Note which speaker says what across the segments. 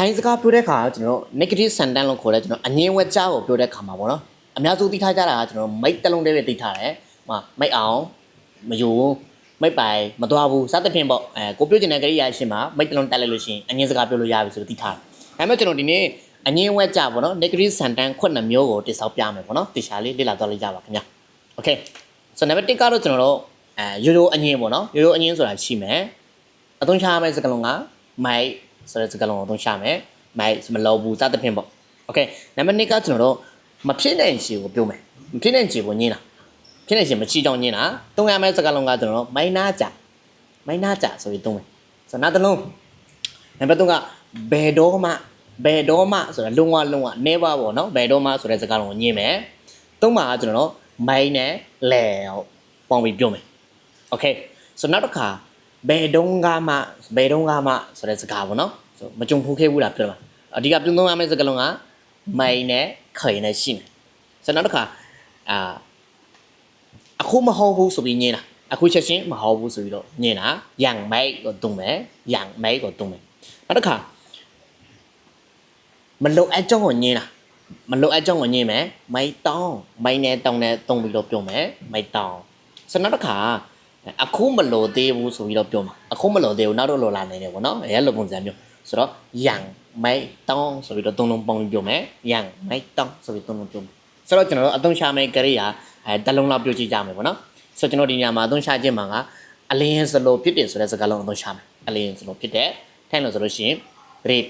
Speaker 1: ထိုင်းစကားပြောတဲ့ခါကျွန်တော်တို့ negative sentence လို့ခေါ်တဲ့ကျွန်တော်အငင်းဝက်ကြားကိုပြောတဲ့ခါမှာပေါ့နော်အများစုသိထားကြတာကကျွန်တော်မိတ်တစ်လုံးတည်းပဲသိထားတယ်ဟိုမိတ်အောင်မယူမိတ်ပိုင်မသွားဘူးစသဖြင့်ပေါ့အဲကိုပြောချင်တဲ့ကရိယာရှင်းမှာမိတ်တစ်လုံးတက်လိုက်လို့ရှိရင်အငင်းစကားပြောလို့ရပြီဆိုတော့သိထားတယ်ဒါပေမဲ့ကျွန်တော်ဒီနေ့အငင်းဝက်ကြားပေါ့နော် negative sentence ခုနှစ်မျိုးကိုတိစောက်ပြမယ်ပေါ့နော်တေချာလေးလေ့လာသွားလိုက်ကြပါခင်ဗျာ okay so number 1ကတော့ကျွန်တော်တို့အဲရိုးရိုးအငင်းပေါ့နော်ရိုးရိုးအငင်းဆိုတာရှိမယ်အသုံးချရမယ့်စကားလုံးကမိုက် ဆိုတဲ့စကားလုံးကိုအသုံးချမယ်မိုက်မလောဘူးစသဖြင့်ပေါ့ okay နံပါတ်2ကကျွန်တော်တို့မဖြစ်နိုင်ချေကိုပြောမယ်မဖြစ်နိုင်ချေကိုညင်းတာဖြစ်နိုင်ချေမချီတောင်းညင်းတာသုံးရမယ့်စကားလုံးကကျွန်တော်တို့မိုင်းနာကြမိုင်းနာကြဆိုပြီးသုံးမယ်ဆိုတော့နောက်တစ်လုံးနံပါတ်3ကဘယ်တော့မှဘယ်တော့မှဆိုတာလုံးဝလုံးဝ never ပေါ့နော်ဘယ်တော့မှဆိုတဲ့စကားလုံးကိုညင်းမယ်သုံးပါကကျွန်တော်တို့မိုင်းနဲ့လဲပေါင်းပြီးပြောမယ် okay ဆိုတော့နောက်တစ်ခါဘယ်တုန်းကမှဘယ်တုန်းကမှဆိုတဲ့စကားပေါ့နော် ဆိုမကြုံဖူးခဲ့ဘူးလားပြောမှာအဓိကပြုံးသုံးရမယ့်စကားလုံးကမိုင်းနဲ့ခေနဲ့ရှိမယ်ဆိုတော့နောက်တစ်ခါအာအခုမဟုတ်ဘူးဆိုပြီးညင်းတာအခုချက်ချင်းမဟုတ်ဘူးဆိုပြီးတော့ညင်းတာရန်မိုက်ကိုတုံးမယ်ရန်မိုက်ကိုတုံးမယ်နောက်တစ်ခါမလုံအပ်ကြောင်းကိုညင်းတာမလုံအပ်ကြောင်းကိုညင်းမယ်မိုက်တောင်းမိုင်းနဲ့တောင်းနဲ့တုံးပြီးတော့ပြုံးမယ်မိုက်တောင်းဆိုတော့နောက်တစ်ခါအခုမလို့သေးဘူးဆိုပြီးတော့ပြောမှာအခုမလို့သေးဘူးနောက်တော့လော်လာနိုင်တယ်ပေါ့နော်အဲလိုပုံစံမျိုး ဆိုတော့ယန်မိုက်တောင်းဆိုပြီးတော့သုံးလုံးပေါင်းပြီးပြောမယ်ယန်မိုက်တောင်းဆိုပြီးသုံးလုံးပြောမယ်ဆိုတော့ကျွန်တော်တို့အသုံးချမယ့်ကရိယာအဲတစ်လုံးလောက်ပြောကြည့်ကြမယ်ပေါ့နော်ဆိုတော့ကျွန်တော်ဒီညမှာအသုံးချခြင်းမှာကအလင်းစလိုဖြစ်တယ်ဆိုတဲ့စကားလုံးအသုံးချမယ်အလင်းစလိုဖြစ်တယ်ထိုင်လို့ဆိုလို့ရှိရင် rape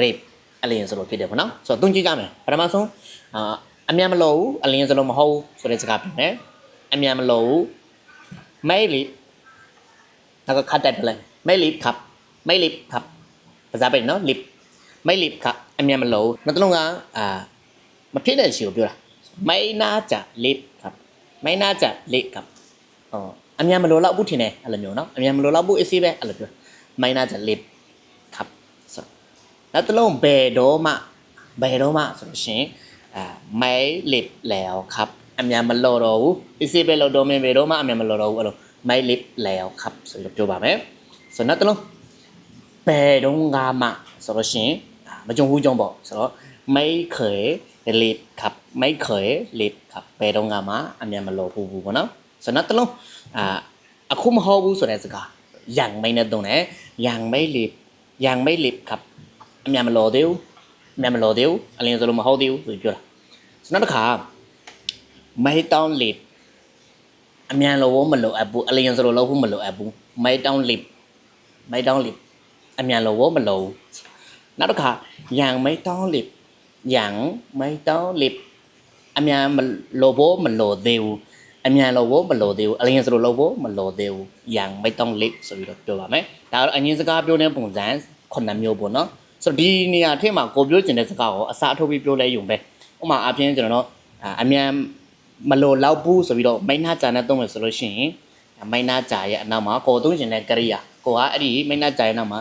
Speaker 1: rape အလင်းစလိုဖြစ်တယ်ပေါ့နော်ဆိုတော့သုံးကြည့်ကြမယ်ပထမဆုံးအာအမြန်မလို့ဘူးအလင်းစလိုမဟုတ်ဘူးဆိုတဲ့စကားပြောမယ်အမြန်မလို့ဘူး ไม่ลิฟต์แล้วก็คัดได้ไปเลย ไม่ลิฟต์ครับ ไม่ลิฟต์ครับ ภาษาเป็นเนาะลิบไม่ลิบครับอันนี้มันโลนั่นต้งงั้นอ่ามันพิเารณาชิวดูล่ะไม่น่าจะลิบครับ ไม่น่าจะลิบครับอ๋ออันนี้มันโลละบุที่ไหนอะไรเนาะอันนี้มันโลเละบุเอซี่เบ้อะไรเนาะไม่น่าจะลิบครับนัตวตัลงเบโดมาเบโดมาสมมติอ่าไม่ลิบแล้วครับอันนี้มันโลโรเอซี่เบ้โลโดเมนเบโดมาอันนี้มันโลโรอะไรไม่ลิบแล้วครับสรุปจบแบบไหมส่วนนั้นตัลง ဘယ်တော့ငါမှဆိုလို့ရှိရင်မကြုံဘူးကြောင့်ပေါ့ဆိုတော့ไม่เคยလစ်ครับไม่เคยလစ်ครับဘယ်တော့ငါမှအမြန်မလော်ဘူးဘူးပေါ့နော်ဆိုတော့နောက်တစ်လုံးအာအခုမဟုတ်ဘူးဆိုတဲ့စကားយ៉ាងไม่နဲ့တုံးတယ်យ៉ាងไม่လစ်យ៉ាងไม่လစ်ครับအမြန်မလော်သေးဘူးအမြန်မလော်သေးဘူးအလင်းဆိုလို့မဟုတ်သေးဘူးဆိုပြီးပြောတာဆိုတော့နောက်တစ်ခါ ไม่ต้องลิฟต์အမြန်လို့မလို့အပ်ဘူးအလျင်စလို့လို့ဘူးမလို့အပ်ဘူးไม่ต้องลิฟต์ไม่ต้องลิฟต์ အမြန်လို့မလို့နောက်တစ်ခါយ៉ាងไม่ต้องลิฟต์យ៉ាងไม่ต้องลิฟต์အမြန်မလို့ဘောမလို့သေးဘူးအမြန်လို့ဘောမလို့သေးဘူးအလျင်စလို့လို့ဘောမလို့သေးဘူးយ៉ាងไม่ต้องลิฟต์ဆိုပြီးတော့ပြောပါမယ်ဒါတော့အငင်းစကားပြောတဲ့ပုံစံခုနှစ်မျိုးပေါ့နော်ဆိုတော့ဒီနေရာထဲမှာကိုပြောချင်တဲ့စကားကိုအစားထိုးပြီးပြောလဲယုံပဲဥပမာအပြင်ကျွန်တော်တို့အမြန် မလိုလောက်ဘူးဆိုပြီးတော့မိန်းနာကြာနဲ့သုံးမယ်ဆိုလို့ရှိရင်မိန်းနာကြာရဲ့အနောက်မှာကိုသုံးရှင်တဲ့ကရိယာကိုကအဲ့ဒီမိန်းနာကြာရဲ့နောက်မှာ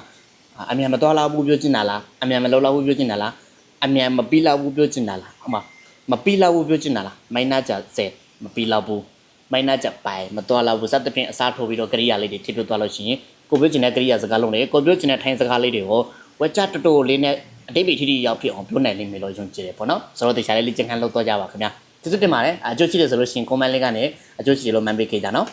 Speaker 1: အမြန်မတော်လောက်ဘူးပြောချင်တာလားအမြန်မလောက်လောက်ဘူးပြောချင်တာလားအမြန်မပြီးလောက်ဘူးပြောချင်တာလားဟုတ်မှာမပြီးလောက်ဘူးပြောချင်တာလားမိန်းနာကြာစက်မပြီးလောက်ဘူးမိန်းနာကြာပိုင်မတော်လောက်ဘူးစသဖြင့်အစားထိုးပြီးတော့ကရိယာလေးတွေထိပြသွားလို့ရှိရင်ကိုပြောချင်တဲ့ကရိယာစကားလုံးတွေကိုပြောချင်တဲ့ထိုင်းစကားလေးတွေကိုဝက်ချတူတူလေးနဲ့အတိတ်ထိထိရောက်ဖြစ်အောင်ပြောနိုင်လိမ့်မယ်လို့ယုံကြည်တယ်ပေါ့နော်ဆိုတော့တေချာလေးလေးကျန်ခံလုပ်တော့ကြပါခင်ဗျာကျေးဇူးတင်ပါတယ်အကျိုးရှိတယ်ဆိုလို့ရှိရင် comment လေးကနေအကျိုးရှိတယ်လို့မှန်ပေးခဲ့ကြနော်